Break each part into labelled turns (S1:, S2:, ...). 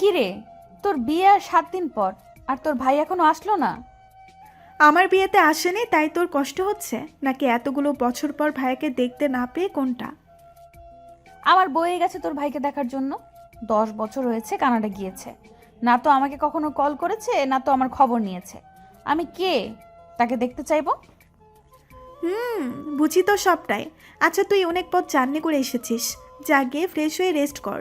S1: কি রে তোর বিয়ে আর সাত দিন পর আর তোর ভাই এখনও আসলো না?
S2: আমার বিয়েতে আসেনি তাই তোর কষ্ট হচ্ছে? নাকি এতগুলো বছর পর ভাইয়াকে দেখতে না পেয়ে কোনটা?
S1: আমার বয়ে গেছে তোর ভাইকে দেখার জন্য। দশ বছর হয়েছে কানাডা গিয়েছে। না তো আমাকে কখনো কল করেছে না তো আমার খবর নিয়েছে। আমি কে? তাকে দেখতে চাইব?
S2: হুম বুঝি তো সবটাই। আচ্ছা তুই অনেক পথ জার্নি করে এসেছিস। যা গিয়ে ফ্রেশ হয়ে রেস্ট কর।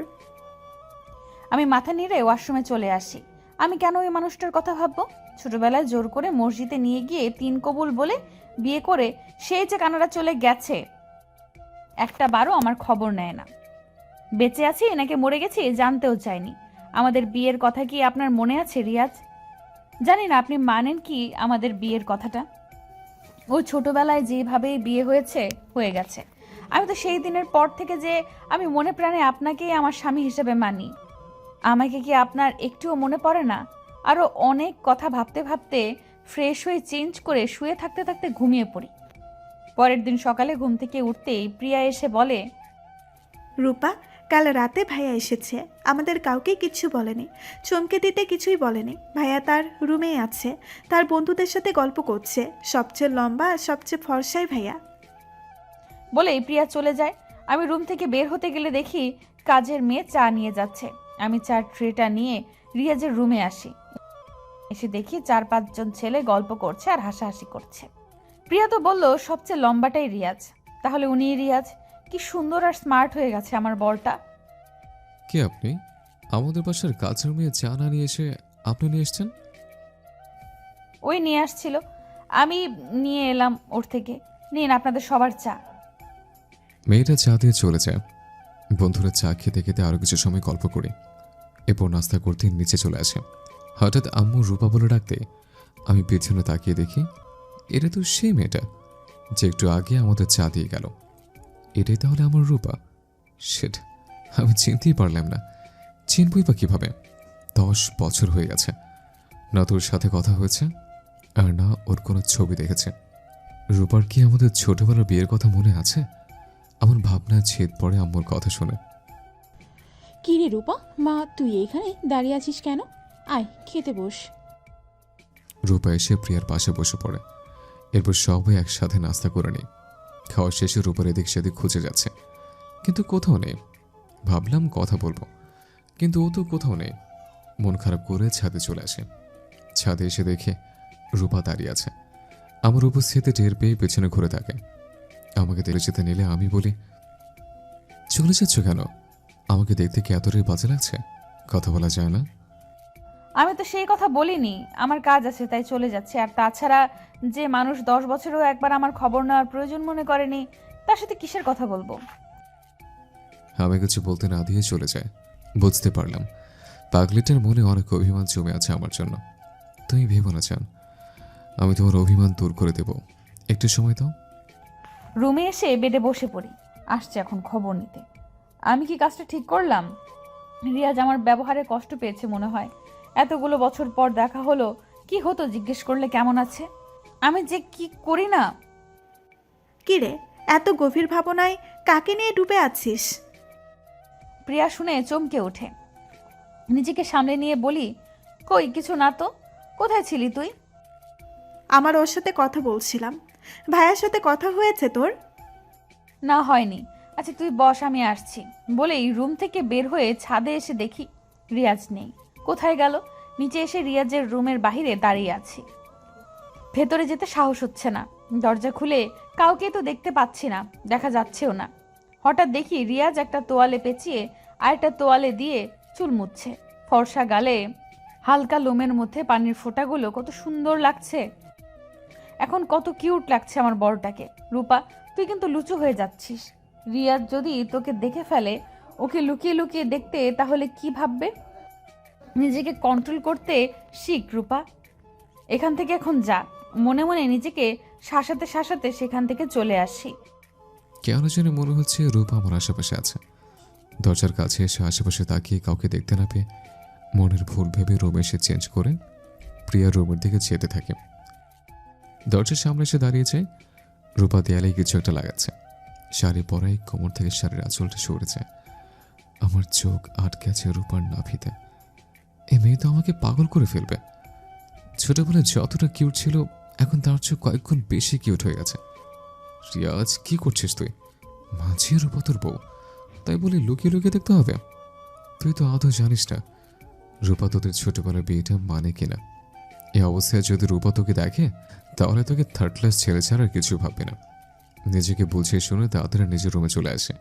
S1: আমি মাথা নেড়ে ওয়াশরুমে চলে আসি। আমি কেন ওই মানুষটার কথা ভাববো? ছোটবেলায় জোর করে মসজিদে নিয়ে গিয়ে তিন কবুল বলে বিয়ে করে সেই যে কানাডা চলে গেছে, একটা বারও আমার খবর নেয় না। বেঁচে আছি, নাকি মরে গেছি জানতেও চাইনি। আমাদের বিয়ের কথা কি আপনার মনে আছে, রিয়াজ? জানি না, আপনি মানেন কি আমাদের বিয়ের কথাটা? ও ছোটবেলায় যেভাবে বিয়ে হয়েছে, হয়ে গেছে। আমি তো সেই দিনের পর থেকে যে আমি মনে প্রাণে আপনাকেই আমার স্বামী হিসেবে মানি। আমাকে কি আপনার একটুও মনে পড়ে না? আরও অনেক কথা ভাবতে ভাবতে ফ্রেশ হয়ে চেঞ্জ করে শুয়ে থাকতে থাকতে ঘুমিয়ে পড়ি। পরের দিন সকালে ঘুম থেকে উঠতেই প্রিয়া এসে বলে
S2: রূপা কাল রাতে ভাইয়া এসেছে। আমাদের কাউকে কিচ্ছু বলেনি। চমকে দিতে কিছুই বলেনি। ভাইয়া তার রুমেই আছে। তার বন্ধুদের সাথে গল্প করছে। সবচেয়ে লম্বা আর সবচেয়ে ফর্সাই ভাইয়া।
S1: বলেই প্রিয়া চলে যায়। আমি রুম থেকে বের হতে গেলে দেখি কাজের মেয়ে চা নিয়ে যাচ্ছে। আমি চার ট্রেটা নিয়ে রিয়াজের রুমে আসি। এসে দেখি চার পাঁচজন ছেলে গল্প করছে আর হাসাহাসি করছে। প্রিয়া তো বলল সবচেয়ে লম্বাটাই রিয়াজ। তাহলে উনিই রিয়াজ। কি সুন্দর আর স্মার্ট হয়ে গেছে আমার বলটা।
S3: কে আপনি? আমাদের বাসার কাজের মেয়ে চা না নিয়ে এসে আপনি নিয়ে এসছেন?
S1: ওই নিয়ে আসছিল। আমি নিয়ে এলাম ওর থেকে। নিন আপনাদের সবার চা।
S3: মেয়েটা চা দিয়ে চলে যায়। বন্ধুরা চা খেতে খেতে আরও কিছু সময় গল্প করি। এরপর নাস্তা করতে নিচে চলে আসে। হঠাৎ আম্মু রূপা বলে ডাকতে আমি পেছনে তাকিয়ে দেখি, এটা তো সেই মেয়েটা যে একটু আগে আমাদের চা দিয়ে গেল। এটাই তাহলে আমার রূপা? সেট আমি চিনতেই পারলাম না। চিনবই বা কীভাবে? দশ বছর হয়ে গেছে। না তোর সাথে কথা হয়েছে, আর না ওর কোনো ছবি দেখেছে। রূপার কি আমাদের ছোটবেলার বিয়ের কথা মনে আছে? আমার ভাবনায় ছেদ পড়ে আম্মুর কথা শুনে।
S4: কি রে রূপা? মা, তুই এখানে দাঁড়িয়ে আছিস কেন? আয়, খেতে বস।
S3: রূপা এসে প্রিয়ার পাশে বসে পড়ে। এরপর সবাই একসাথে নাস্তা করে নিই খাওয়া শেষে রূপার এদিক সেদিক খুঁজে যাচ্ছে। কিন্তু কোথাও নেই। ভাবলাম কথা বলব। কিন্তু ও তো কোথাও নেই। মন খারাপ করে ছাদে চলে আসে। ছাদে এসে দেখে রূপা দাঁড়িয়ে আছে। আমার উপস্থিতি টের পেয়ে পেছনে ঘুরে থাকে। আমাকে দেখে যেতে নিলে আমি বলি, চলে যাচ্ছ কেন? আমাকে দেখতে কি এতটাই বাজে লাগছে? কথা বলা যায় না।
S1: আমি তো সেই কথা বলিনি। আমার কাজ আছে তাই চলে যাচ্ছে। আর তাছাড়া যে মানুষ দশ বছরেও একবার আমার খবর নেওয়ার প্রয়োজন মনে করেনি তার সাথে কিসের কথা বলব?
S3: আমি কিছু বলতে না দিয়ে চলে যায়। বুঝতে পারলাম। পাগলিটার মনে অনেক অভিমান জমে আছে আমার জন্য। তুমি ভেবো না চান আমি তোমার অভিমান দূর করে দেব। একটু সময় দাও।
S1: রুমে এসে বেডে বসে পড়ি। আসছে এখন খবর নিতে। আমি কি কাজটা ঠিক করলাম? রিয়াজ আমার ব্যবহারে কষ্ট পেয়েছে মনে হয়। এতগুলো বছর পর দেখা হলো কি হতো জিজ্ঞেস করলে কেমন আছে? আমি যে কি করি না?
S2: কি রে এত গভীর ভাবনায় কাকে নিয়ে ডুবে আছিস?
S1: প্রিয়া শুনে চমকে ওঠে। নিজেকে সামলে নিয়ে বলি কই কিছু না তো? কোথায় ছিলি তুই?
S2: আমার ওর সাথে কথা বলছিলাম। ভাইয়ার সাথে কথা হয়েছে তোর?
S1: না হয়নি। আচ্ছা তুই বস, আমি আসছি। বলেই রুম থেকে বের হয়ে ছাদে এসে দেখি রিয়াজ নেই। কোথায় গেল? নিচে এসে রিয়াজের রুমের বাইরে দাঁড়িয়ে আছি। ভেতরে যেতে সাহস হচ্ছে না। দরজা খুলে কাউকে তো দেখতে পাচ্ছি না, দেখা যাচ্ছেও না। হঠাৎ দেখি রিয়াজ একটা তোয়ালে পেঁচিয়ে আর একটা তোয়ালে দিয়ে চুল মুচ্ছে। ফর্সা গালে হালকা লোমের মধ্যে পানির ফোঁটাগুলো কত সুন্দর লাগছে। এখন কত কিউট লাগছে আমার বড়টাকে। রূপা, তুই কিন্তু লুচু হয়ে যাচ্ছিস। রিয়াজ যদি তোকে দেখে ফেলে, ওকে লুকিয়ে লুকিয়ে দেখতে তাহলে কি ভাববে? নিজেকে কন্ট্রোল করতে শিখ, রূপা। এখান থেকে এখন যা। মনে মনে নিজেকে শাসাতে শাসাতে সেখান থেকে চলে আসি।
S3: কেন যেন মনে হচ্ছে রূপা আমার আশেপাশে আছে। দরজার কাছে এসে আশেপাশে তাকিয়ে কাউকে দেখতে না পেয়ে মনের ভুল ভেবে রুম এসে চেঞ্জ করে প্রিয়া রুমের দিকে যেতে থাকে। দরজার সামনে এসে দাঁড়িয়েছে রূপা দেয়ালে কিছু একটা লাগাচ্ছে। শাড়ি পরাই কোমর থেকে শাড়ির আঁচলটা সরেছে। আমার চোখ আটকে আছে রূপার নাভিতে। এ মেয়ে তো আমাকে পাগল করে ফেলবে। ছোটবেলায় যতটা কিউট ছিল, এখন তার চেয়ে কয়েকগুণ বেশি কিউট হয়ে গেছে। রিয়াজ কি করছিস তুই? মাঝে উপর তোর বউ। তাই বলে লুকিয়ে লুকিয়ে দেখতে হবে। তুই তো আদৌ জানিস না, রূপা তোদের ছোটবেলার বিয়েটা মানে কিনা। এ অবস্থায় যদি রূপা তোকে দেখে, তাহলে তোকে থার্ড ক্লাস ছেড়ে ছাড়া কিছু ভাববে না। নিজেকে বুঝিয়ে শুনে তাড়াতাড়ি নিজের রুমে চলে আসে।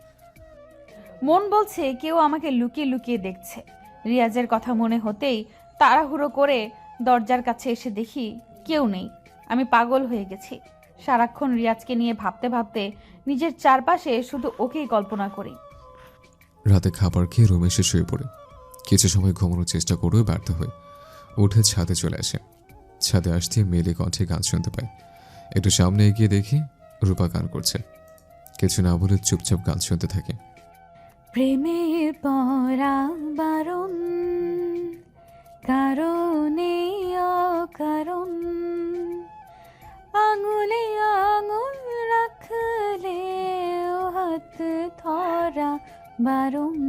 S1: মন বলছে কেউ আমাকে লুকিয়ে লুকিয়ে দেখছে। রিয়াজের কথা মনে হতেই তাড়াহুড়ো করে দরজার কাছে এসে দেখি কেউ নেই। আমি পাগল হয়ে গেছি। সারাক্ষণ রিয়াজকে নিয়ে ভাবতে ভাবতে নিজের চারপাশে শুধু ওকেই কল্পনা করি।
S3: রাতে খাবার খেয়ে রুমে এসে শুয়ে পড়ে। কিছু সময় ঘুমানোর চেষ্টা করেও ব্যর্থ হয়ে উঠে ছাদে চলে আসে। ছাদে আসতে মেলে কণ্ঠে গান শুনতে পায়। একটু সামনে এগিয়ে দেখি রূপা করছে। কিছু না বলে চুপচাপ গান শুনতে থাকে।
S1: প্রেমে পরা বারণ কারণে অকারণ, আঙুলে আঙুল রাখলে হাত ধরা বারণ।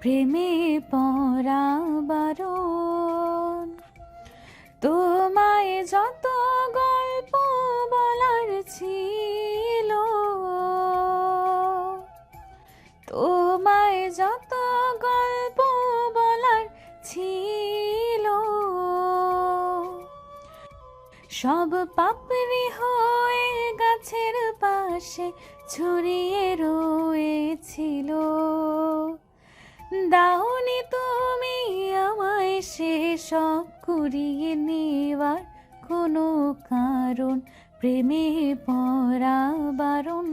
S1: প্রেমে পরা বারণ তোমায় যত সব পাপড়ি হয়ে গাছের পাশে ছড়িয়ে রয়েছিল। দাওনি তুমি আমায় সে সব কুড়িয়ে নেওয়ার কোনো কারণ, প্রেমে পড়া বারণ।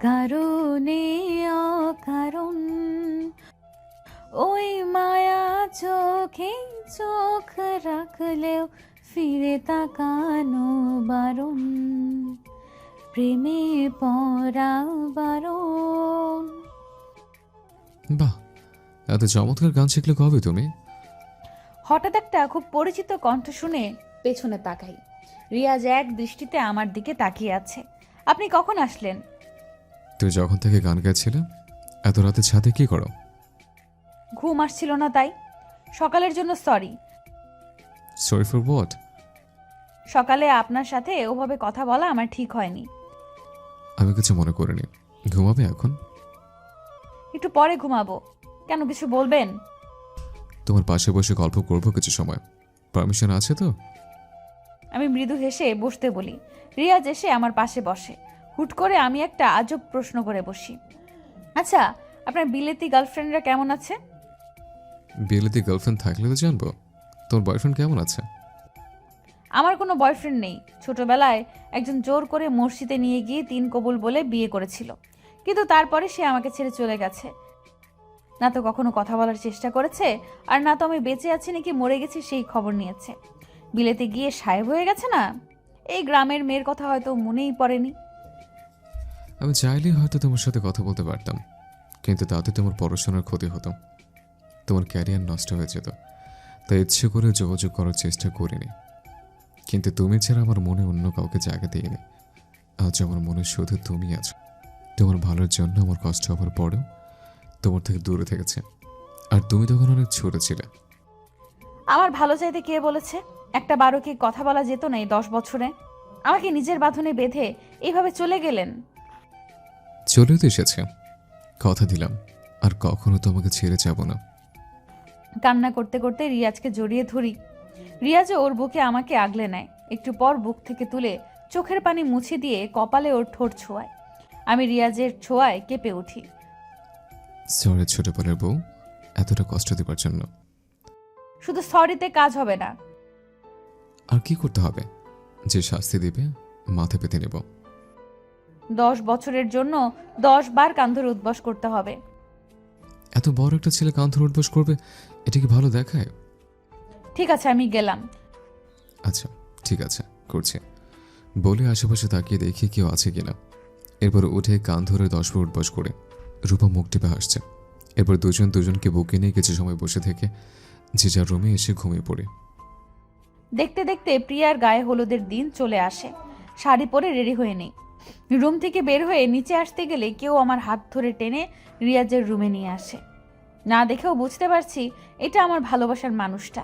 S1: কারণে অকারণ। ওই মায়া চোখে চোখ রাখলেও ফিরে তাকানো বারণ। প্রেমে পড়া বারণ।
S3: বাহ এত চমৎকার গান শিখলে কবে তুমি?
S1: হঠাৎ একটা খুব পরিচিত কণ্ঠ শুনে পেছনে তাকাই। রিয়াজ এক দৃষ্টিতে আমার দিকে তাকিয়ে আছে। আপনি কখন আসলেন?
S3: তুই যখন থেকে গান গাইছিলে এত রাতে ছাদে কি করো?
S1: ঘুম আসছিল না তাই। সকালের জন্য সরি
S3: সরি ফর হোয়াট
S1: সকালে আপনার সাথে ওভাবে কথা বলা আমার ঠিক হয়নি।
S3: আমি কিছু মনে করিনি। ঘুমাবে এখন?
S1: একটু পরে ঘুমাবো। কেন কিছু বলবেন?
S3: তোমার পাশে বসে গল্প করব কিছু সময়। পারমিশন আছে তো?
S1: আমি মৃদু হেসে বসতে বলি। রিয়াজ এসে আমার পাশে বসে। হুট করে আমি একটা আজব প্রশ্ন করে বসি। আচ্ছা আপনার বিলেতি গার্লফ্রেন্ডরা কেমন আছে?
S3: বিয়েলিতে গার্লফ্রেন্ড থাকলে তো জানব। তোর বয়ফ্রেন্ড কেমন আছে?
S1: আমার কোনো বয়ফ্রেন্ড নেই। ছোটবেলায় একজন জোর করে মসজিদে নিয়ে গিয়ে তিন কবুল বলে বিয়ে করেছিল। কিন্তু তারপরে সে আমাকে ছেড়ে চলে গেছে। না তো কখনো কথা বলার চেষ্টা করেছে আর না তো আমি বেঁচে আছি নাকি মরে গেছি সেই খবর নিয়েছে। বিলেতে গিয়ে সাহেব হয়ে গেছে না? এই গ্রামের মেয়ের কথা হয়তো মনেই পড়েনি।
S3: আমি চাইলেই হয়তো তোমার সাথে কথা বলতে পারতাম কিন্তু তাতে তোমার পড়াশোনার ক্ষতি হতো। তোমার ক্যারিয়ার নষ্ট হয়ে যেত তাই ইচ্ছে করে যোগাযোগ করার চেষ্টা করিনি। কিন্তু তুমি ছাড়া আমার মনে অন্য কাউকে জায়গা দিইনি। আজ আমার মনে শুধু তুমি আছো। তোমার ভালোর জন্য আমার কষ্ট হওয়ার পরেও তোমার থেকে দূরে থেকেছে। আর তুমি তখন অনেক ছোট ছিলে।
S1: আমার ভালো চাইতে কে বলেছে? একটা বারো কি কথা বলা যেত না এই দশ বছরে। আমাকে নিজের বাঁধনে বেঁধে এইভাবে চলে গেলেন।
S3: চলেও তো এসেছে। কথা দিলাম। আর কখনো তোমাকে ছেড়ে যাব না।
S1: কান্না করতে করতে রিয়াজকে জড়িয়ে ধরি। রিয়াজও ওর বুকে আমাকে আগলে নেয়। একটু পর বুক থেকে তুলে চোখের পানি মুছে দিয়ে কপালে ওর ঠোঁট ছোঁয়ায়। আমি রিয়াজের ছোঁয়ায় কেঁপে উঠি।
S3: সরে ছোটবেলার বউ এতটা কষ্ট দেবার জন্য।
S1: শুধু সরিতে কাজ হবে না।
S3: আর কি করতে হবে? যে শাস্তি দিবে মাথা পেতে নেব।
S1: দশ বছরের জন্য দশ বার কান্ধর উদ্বাস করতে হবে।
S3: এত বড় একটা ছেলে কান্থর উঠবস করবে এটা কি ভালো দেখায়?
S1: ঠিক আছে আমি গেলাম।
S3: আচ্ছা ঠিক আছে করছি। বলে আশেপাশে তাকিয়ে দেখি কেউ আছে কিনা। এরপর উঠে কান ধরে দশ ফুট উঠবস করে। রূপা মুখ টিপে হাসছে। এরপর দুজন দুজনকে বুকে নিয়ে কিছু সময় বসে থেকে যে যার রুমে এসে ঘুমিয়ে পড়ে।
S1: দেখতে দেখতে প্রিয়ার গায়ে হলুদের দিন চলে আসে। শাড়ি পরে রেডি হয়ে নেই। রুম থেকে বের হয়ে নিচে আসতে গেলে কেউ আমার হাত ধরে টেনে রিয়াজের রুমে নিয়ে আসে। না দেখেও বুঝতে পারছি এটা আমার ভালোবাসার মানুষটা।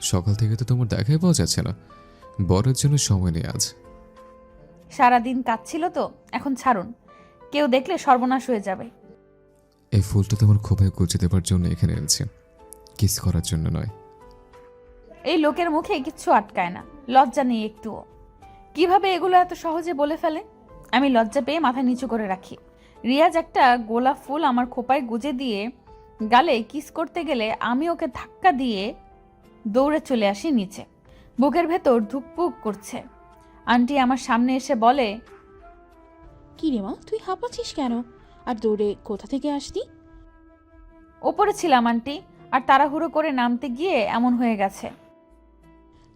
S3: সকাল থেকে তো তোমার দেখাই পাওয়া যাচ্ছে না। বরের জন্য সময় নেই আজ।
S1: সারাদিন কাঁদছিল তো এখন ছাড়ুন। কেউ দেখলে সর্বনাশ হয়ে যাবে।
S3: এই ফুলটা তোমার খোপায় গুজে দেবার জন্য এখানে এনেছি। কিস করার জন্য নয়।
S1: এই লোকের মুখে কিচ্ছু আটকায় না। লজ্জা নেই একটুও। কীভাবে এগুলো এত সহজে বলে ফেলে? আমি লজ্জা পেয়ে মাথা নিচু করে রাখি। রিয়াজ একটা গোলাপ ফুল আমার খোপায় গুজে দিয়ে গালে কিস করতে গেলে আমি ওকে ধাক্কা দিয়ে দৌড়ে চলে আসি নিচে। বুকের ভেতর ধুকপুক করছে। আন্টি আমার সামনে এসে বলে
S4: কি রে মা তুই হাঁপাচ্ছিস কেন? আর দৌড়ে কোথা থেকে আসতি
S1: ওপরে ছিলাম আন্টি আর তাড়াহুড়ো করে নামতে গিয়ে এমন হয়ে গেছে।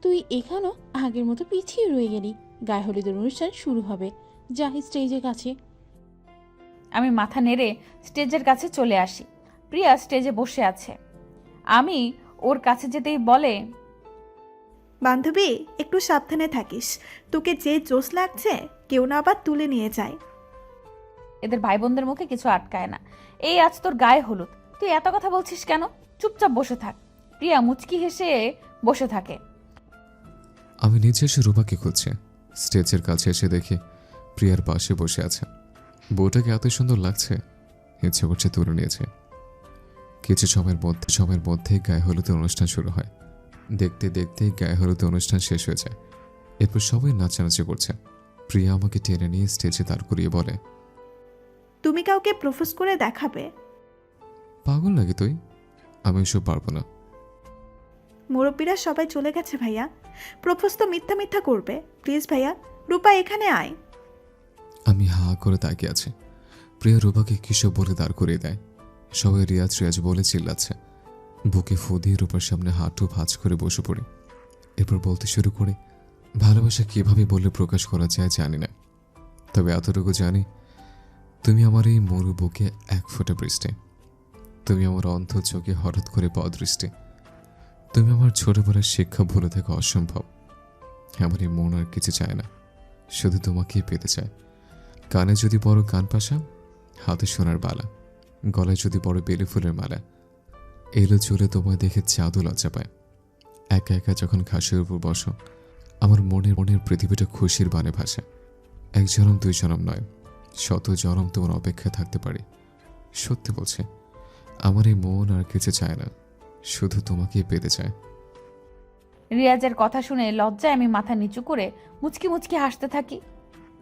S4: তুই এখানেও আগের মতো পিছিয়ে রয়ে গেলি। গায়ে হলুদের অনুষ্ঠান শুরু হবে। যা স্টেজের কাছে।
S1: আমি মাথা নেড়ে স্টেজের কাছে চলে আসি। প্রিয়া স্টেজে বসে আছে। আমি ওর কাছে যেতেই বলে
S2: বান্ধবী একটু সাবধানে থাকিস। তোকে যে জোশ লাগছে কেউ না আবার তুলে নিয়ে যায়।
S1: এদের ভাই বোনদের মুখে কিছু আটকায় না। এই আজ তোর গায়ে হলুদ। তুই এত কথা বলছিস কেন? চুপচাপ বসে থাক। প্রিয়া মুচকি হেসে বসে থাকে।
S3: আমি নিচে এসে রূপাকে খুঁজছি। স্টেজের কাছে এসে দেখি প্রিয়ার পাশে বসে আছে। বউটাকে এত সুন্দর লাগছে ইচ্ছে করছে তুলে নিয়েছে। কিছু সময়ের মধ্যে সময়ের মধ্যেই গায়ে হলুদের অনুষ্ঠান শুরু হয়। দেখতে দেখতে গায়ে হলুদের অনুষ্ঠান শেষ হয়ে যায়। এরপর সবাই নাচানাচি করছে। প্রিয়া আমাকে টেনে নিয়ে স্টেজে দাঁড় করিয়ে বলে
S2: তুমি কাউকে প্রপোজ করে দেখাবে?
S3: পাগল নাকি তুই? আমি এসব পারব না।
S2: মুরব্বীরা সবাই চলে গেছে ভাইয়া। প্রপোজ তো মিথ্যা মিথ্যা করবে। প্লিজ ভাইয়া রূপা এখানে আয়।
S3: আমি হা করে তাকিয়ে আছি। প্রিয়া রূপাকে কিসব বলে দাঁড় করিয়ে দেয়? সবাই রিয়াজ রিয়াজ বলে চিল্লাচ্ছে। বুকে ফু দিয়ে রূপার সামনে হাঁটু ভাঁজ করে বসে পড়ি। এরপর বলতে শুরু করে, ভালোবাসা কীভাবে বলে প্রকাশ করা যায় জানি না। তবে এতটুকু জানি, তুমি আমার এই মরু বুকে এক ফোঁটা বৃষ্টি। তুমি আমার অন্ধ চোখে হঠাৎ করে পদৃষ্টি তুমি আমার ছোটবেলার শিক্ষা ভুলে থাকা অসম্ভব। আমার এই মন আর কিছু চায় না। শুধু তোমাকেই পেতে চায়। কানে যদি বড় কান পাশা হাতে সোনার বালা, গলায় যদি বড় বেলে ফুলের মালা, এলো চলে তোমায় দেখে চাঁদও লজ্জা পায়। একা একা যখন ঘাসের উপর বসো, আমার মনের মনের পৃথিবীটা খুশির বানে ভাসে। এক জনম, দুই জনম নয়, শত জনম তোমার অপেক্ষায় থাকতে পারি। সত্যি বলছে, আমার এই মন আর কিছু চায় না, শুধু তোমাকেই পেতে চায়।
S1: রিয়াজের কথা শুনে লজ্জায় আমি মাথা নিচু করে মুচকি মুচকি হাসতে থাকি।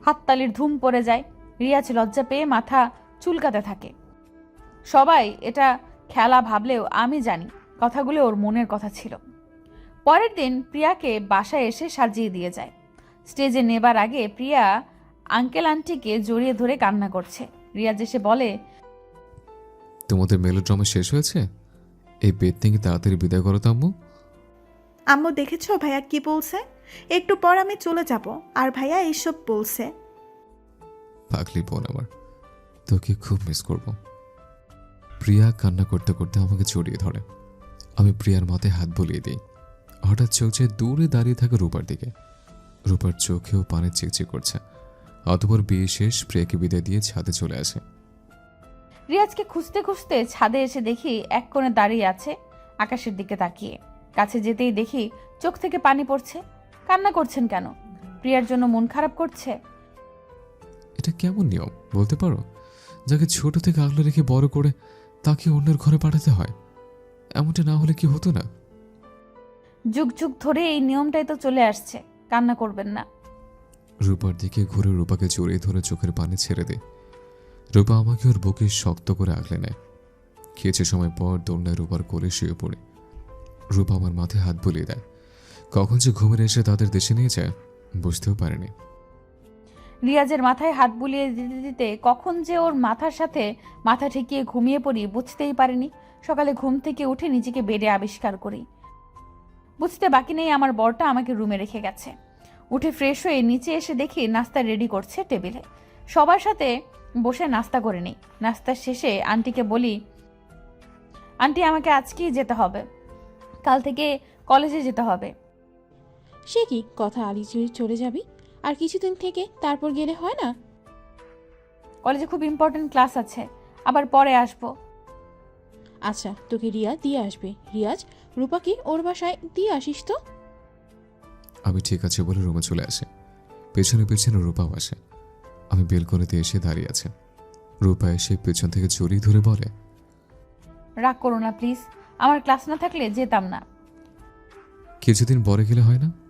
S1: হাততালির ধুম পড়ে যায় রিয়াজ লজ্জা পেয়ে মাথা চুলকাতে থাকে। সবাই এটা খেলা ভাবলেও আমি জানি কথাগুলো ওর মনের কথা ছিল। পরের দিন প্রিয়াকে বাসায় এসে সাজিয়ে দিয়ে যায়। স্টেজে নেবার আগে প্রিয়া আঙ্কেল আন্টিকে জড়িয়ে ধরে কান্না করছে। রিয়াজ এসে বলে
S3: তোমাদের মেলোড্রামা শেষ হয়েছে? এই বেদ থেকে তাড়াতাড়ি বিদায় করো তো আম্মু?
S2: আম্মু দেখেছ ভাইয়া কি বলছে? একটু পর আমি চলে যাব। আর ভাইয়া এইসব বলছে।
S3: পাগলি বোন আমার তোকে খুব মিস করব। প্রিয়া কান্না করতে করতে আমাকে জড়িয়ে ধরে। আমি প্রিয়ার মাথায় হাত বলিয়ে দিই। হঠাৎ চোখ যে দূরে দাঁড়িয়ে থাকে রূপার দিকে। রূপার চোখেও পানে চিকচিক করছে। অতপর বিয়ে শেষ প্রিয়াকে বিদায় দিয়ে ছাদে চলে আসে।
S1: রিয়াজকে খুঁজতে খুঁজতে ছাদে এসে দেখি এক কোণে দাঁড়িয়ে আছে আকাশের দিকে তাকিয়ে। কাছে যেতেই দেখি চোখ থেকে পানি পড়ছে। কান্না করছেন কেন? প্রিয়ার জন্য মন খারাপ করছে?
S3: এটা কেমন নিয়ম বলতে পারো? যাকে ছোট থেকে আগলে রেখে বড় করে তাকে অন্যের ঘরে পাঠাতে হয়। এমনটা না হলে কি হতো না?
S1: যুগ যুগ ধরে এই নিয়মটাই তো চলে আসছে কান্না করবেন না।
S3: রূপার দিকে ঘুরে রূপাকে জড়িয়ে ধরে চোখের পানি ছেড়ে দে। রূপা আমাকে ওর বুকে শক্ত করে আগলে নেয়। কিছু সময় পর দোলনায় রূপার কোলে শুয়ে পড়ে। রূপা আমার মাথায় হাত বুলিয়ে দেয়। কখন যে ঘুমের এসে তাদের দেশে নিয়ে যায়, বুঝতেও পারেনি।
S1: রিয়াজের মাথায় হাত বুলিয়ে দিতে দিতে কখন যে ওর মাথার সাথে মাথা ঠেকিয়ে ঘুমিয়ে পড়ি, বুঝতেই পারিনি। সকালে ঘুম থেকে উঠে নিজেকে বেডে আবিষ্কার করি। বুঝতে বাকি নেই, আমার বরটা আমাকে রুমে রেখে গেছে। উঠে ফ্রেশ হয়ে নিচে এসে দেখি নাস্তা রেডি করছে টেবিলে। সবার সাথে বসে নাস্তা করে নিই। নাস্তার শেষে আন্টিকে বলি, আন্টি, আমাকে আজকেই যেতে হবে। কাল থেকে কলেজে যেতে হবে।
S4: সে কি কথা আলি চলে যাবি? আর কিছুদিন থেকে তারপর গেলে হয় না?
S1: কলেজে খুব ইম্পর্টেন্ট ক্লাস আছে আবার পরে আসব।
S4: আচ্ছা তোকে রিয়া দিয়ে আসবে। রিয়াজ রূপাকে ওর বাসায় দিয়ে আসিস তো?
S3: আমি ঠিক আছে বলে রুমে চলে আসে। পেছনে পেছনে রূপাও আসে। আমি বেলকনিতে এসে দাঁড়িয়ে আছে। রূপা এসে পেছন থেকে জড়িয়ে ধরে বলে
S1: রাগ করো না প্লিজ আমার ক্লাস না থাকলে যেতাম না।
S3: কিছুদিন পরে গেলে হয় না?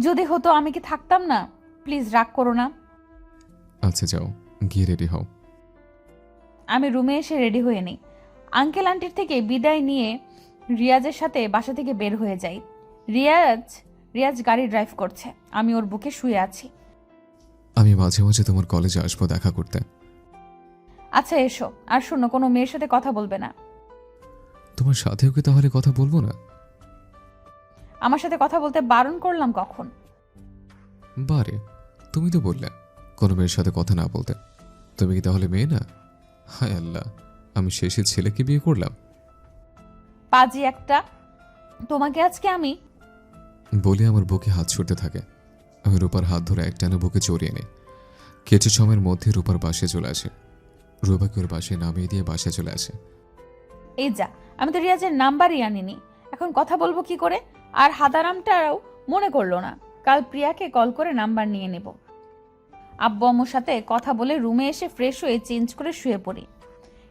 S1: যদি হতো আমি কি থাকতাম না? প্লিজ রাগ করো না।
S3: আচ্ছা যাও। গিয়ে রেডি হও।
S1: আমি রুমে এসে রেডি হয়ে নিই। আঙ্কেল আন্টির থেকে বিদায় নিয়ে রিয়াজের সাথে বাসা থেকে বের হয়ে যাই। রিয়াজ রিয়াজ গাড়ি ড্রাইভ করছে। আমি ওর বুকে শুয়ে আছি।
S3: আমি মাঝে মাঝে তোমার কলেজে আসব দেখা করতে।
S1: আচ্ছা এসো। আর শোনো কোনো মেয়ের সাথে কথা বলবে না।
S3: তোমার সাথেও কি তাহলে কথা বলব না?
S1: আমার সাথে কথা বলতে বারণ করলাম কখন?
S3: বারে তুমি তো বললে কোনো মেয়ের সাথে কথা না বলতে। তুমি কি তাহলে মেয়ে না? হায় আল্লাহ আমি শেষে ছেলেকে বিয়ে করলাম।
S1: পাজি একটা তোমাকে আজকে আমি
S3: বলে আমার বুকে হাত ছুটতে থাকে। আমি রূপার হাত ধরে একটানে বুকে জড়িয়ে নিই। কিছু সময়ের মধ্যে রূপার বাসে চলে আসে। রূপাকে ওর বাসে নামিয়ে দিয়ে বাসায় চলে আসে।
S1: এই যা আমি তো রিয়াজের নাম্বারই আনিনি। এখন কথা বলব কি করে? আর হাদারামটাও মনে করল না। কাল প্রিয়াকে কল করে নাম্বার নিয়ে নেব। আব্বু আম্মুর সাথে কথা বলে রুমে এসে ফ্রেশ হয়ে চেঞ্জ করে শুয়ে পড়ি।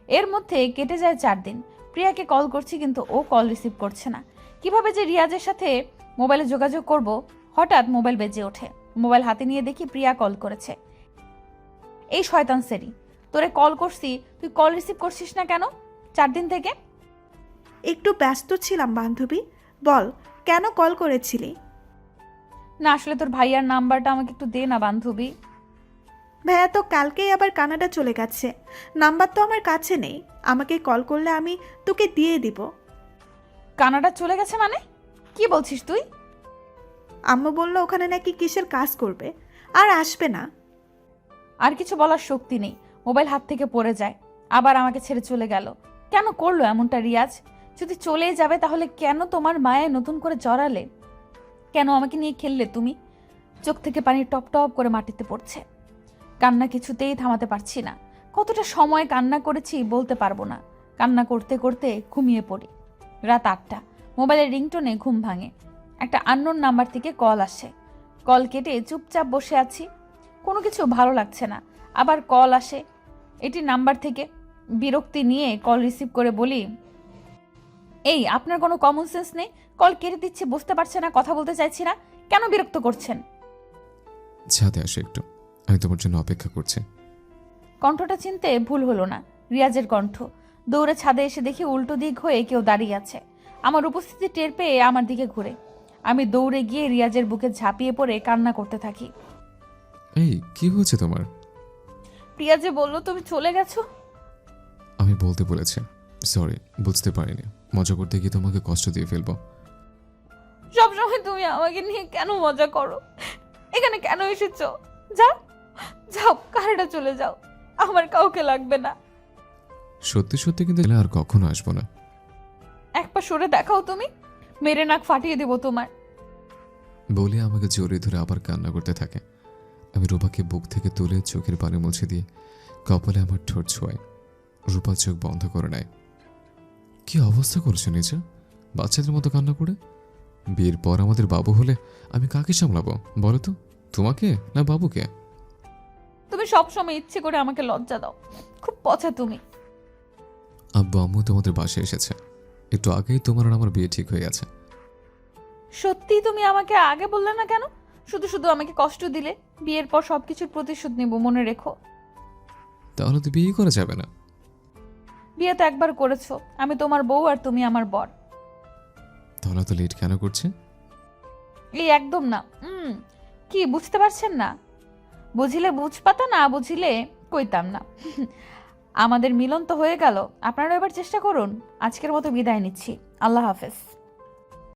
S1: এর মধ্যে কেটে যায় চার দিন। প্রিয়াকে কল করছি কিন্তু ও কল রিসিভ করছে না। কীভাবে যে রিয়াজের সাথে মোবাইলে যোগাযোগ করব, হঠাৎ মোবাইল বেজে ওঠে। মোবাইল হাতে নিয়ে দেখি প্রিয়া কল করেছে। এই শয়তান সেরি, তোরে কল করছি, তুই কল রিসিভ করছিস না কেন? চার দিন থেকে?
S2: একটু ব্যস্ত ছিলাম বান্ধবী। বল কেন কল করেছিলি?
S1: না আসলে তোর ভাইয়ার নাম্বারটা আমাকে একটু দে না বান্ধবী।
S2: ভাইয়া তো কালকেই আবার কানাডা চলে গেছে। নাম্বার তো আমার কাছে নেই। আমাকে কল করলে আমি তোকে দিয়ে দিব।
S1: কানাডা চলে গেছে মানে? কি বলছিস তুই?
S2: আম্মু বলল ওখানে নাকি কিসের কাজ করবে। আর আসবে না।
S1: আর কিছু বলার শক্তি নেই। মোবাইল হাত থেকে পড়ে যায়। আবার আমাকে ছেড়ে চলে গেল। কেন করল এমনটা রিয়াজ? যদি চলেই যাবে, তাহলে কেন তোমার মায়ে নতুন করে জড়ালে? কেন আমাকে নিয়ে খেললে তুমি? চোখ থেকে পানি টপ টপ করে মাটিতে পড়ছে। কান্না কিছুতেই থামাতে পারছি না। কতটা সময় কান্না করেছি বলতে পারব না। কান্না করতে করতে ঘুমিয়ে পড়ি। রাত আটটা। মোবাইলের রিংটোনে ঘুম ভাঙে। একটা আননোন নাম্বার থেকে কল আসে। কল কেটে চুপচাপ বসে আছি। কোনো কিছু ভালো লাগছে না। আবার কল আসে। এটি নাম্বার থেকে বিরক্তি নিয়ে কল রিসিভ করে বলি এই আপনার কোনো কমন সেন্স নেই? কল কেটে দিচ্ছে বুঝতে পারছে না কথা বলতে চাইছি না। কেন বিরক্ত করছেন?
S3: ছাদে আসো একটু। আমি তোমার জন্য অপেক্ষা করছি।
S1: কণ্ঠটা চিনতে ভুল হলো না। রিয়াজের কণ্ঠ। দৌড়ে ছাদে এসে দেখি উল্টো দিক হয়ে কেউ দাঁড়িয়ে আছে। আমার উপস্থিতি টের পেয়ে আমার দিকে ঘুরে। আমি দৌড়ে গিয়ে রিয়াজের বুকে ঝাঁপিয়ে পড়ে কান্না করতে থাকি।
S3: এই কি হয়েছে তোমার?
S1: প্রিয়া যে বলল তুমি চলে গেছো?
S3: আমি বলতে বলেছি। সরি বুঝতে পারিনি। মজা করতে গিয়ে তোমাকে কষ্ট দিয়ে ফেলব।
S1: সবসময় তুমি আমাকে নিয়ে কেন মজা করো? এখানে কেন এসেছ? যাও যাও কানাডা চলে যাও। আমার কাউকে লাগবে না।
S3: সত্যি সত্যি কিন্তু আর কখনো আসব না।
S1: এক পা সরে দেখাও তুমি। মেরে নাক ফাটিয়ে দেবো তোমার।
S3: বলে আমাকে জড়িয়ে ধরে আবার কান্না করতে থাকে। আমি রূপাকে বুক থেকে তুলে চোখের পানি মুছে দিয়ে কপালে আমার ঠোঁট ছোঁয়াই রূপা চোখ বন্ধ করে নেয়। কি অবস্থা করছ নিজে? বাচ্চাদের মতো কান্না করে? বিয়ের পর আমাদের বাবু হলে আমি কাকে সামলাবো? বলো তো তোমাকে না বাবুকে?
S1: তুমি সবসময় ইচ্ছে করে আমাকে লজ্জা দাও। খুব পচা তুমি।
S3: আব্বু আম্মু তোমাদের বাসায় এসেছে। একটু আগেই তোমার আর আমার বিয়ে ঠিক হয়ে গেছে।
S1: সত্যি তুমি আমাকে আগে বললে না কেন? শুধু শুধু আমাকে কষ্ট দিলে। বিয়ের পর সবকিছুর প্রতিশোধ নেব মনে রেখো।
S3: তাহলে তো বিয়ে করা যাবে না।
S1: বিয়ে তো একবার করেছ। আমি তোমার বউ আর তুমি আমার বর।
S3: তাহলে তো লেট কেন করছে?
S1: এই একদম না। হুম কি বুঝতে পারছেন না? বুঝিলে বুঝপাতা না বুঝিলে কইতাম না। আমাদের মিলন তো হয়ে গেল। আপনারা এবার চেষ্টা করুন। আজকের মতো বিদায় নিচ্ছি। আল্লাহ হাফেজ।